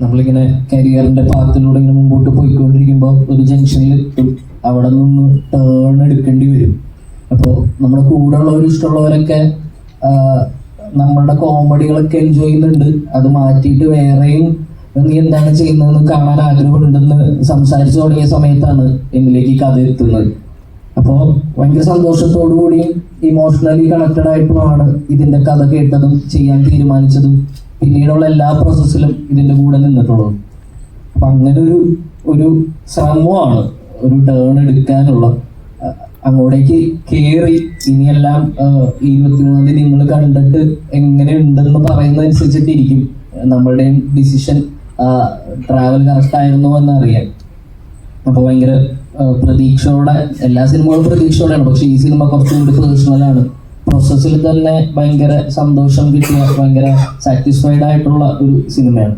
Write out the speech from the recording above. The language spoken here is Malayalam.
നമ്മളിങ്ങനെ കരിയറിന്റെ പാത്തിലൂടെ ഇങ്ങനെ മുമ്പോട്ട് പോയിക്കൊണ്ടിരിക്കുമ്പോൾ ഒരു ജംഗ്ഷനിൽ എത്തും. അവിടെ നിന്ന് ടേൺ എടുക്കേണ്ടി വരും. അപ്പോൾ നമ്മുടെ കൂടെ ഉള്ളവർ ഇഷ്ടമുള്ളവരൊക്കെ നമ്മളുടെ കോമഡികളൊക്കെ എൻജോയ് ചെയ്യുന്നുണ്ട്. അത് മാറ്റിയിട്ട് വേറെയും നീ എന്താണ് ചെയ്യുന്നതെന്ന് കാണാൻ ആഗ്രഹമുണ്ടെന്ന് സംസാരിച്ചു തുടങ്ങിയ സമയത്താണ് എന്നിലേക്ക് കഥ എത്തുന്നത്. അപ്പോൾ ഭയങ്കര സന്തോഷത്തോടു കൂടിയും ഇമോഷണലി കണക്റ്റഡ് ആയിട്ടുമാണ് ഇതിന്റെ കഥ കേട്ടതും ചെയ്യാൻ തീരുമാനിച്ചതും. പിന്നീടുള്ള എല്ലാ പ്രോസസ്സിലും ഇതിന്റെ കൂടെ നിന്നിട്ടുള്ളത് അപ്പൊ അങ്ങനെ ഒരു ഒരു ശ്രമമാണ് ഒരു ടേൺ എടുക്കാനുള്ള. അങ്ങോട്ടേക്ക് കയറി ഇനിയെല്ലാം ഇരുപത്തിമൂന്നാം തീയതി നിങ്ങൾ കണ്ടിട്ട് എങ്ങനെ ഉണ്ടെന്ന് പറയുന്നതനുസരിച്ചിട്ടിരിക്കും. നമ്മളുടെയും ഡിസിഷൻ ട്രാവൽ കറക്റ്റ് ആയിരുന്നു എന്ന് അറിയാൻ അപ്പോൾ ഭയങ്കര പ്രതീക്ഷയോടെ എല്ലാ സിനിമകളും പ്രതീക്ഷയോടെയാണ്. പക്ഷെ ഈ സിനിമ കുറച്ചുകൂടി പേഴ്സണലാണ് പ്രോസസ്സിൽ തന്നെ ഭയങ്കര സന്തോഷം കിട്ടിയ ഭയങ്കര സാറ്റിസ്ഫൈഡ് ആയിട്ടുള്ള ഒരു സിനിമയാണ്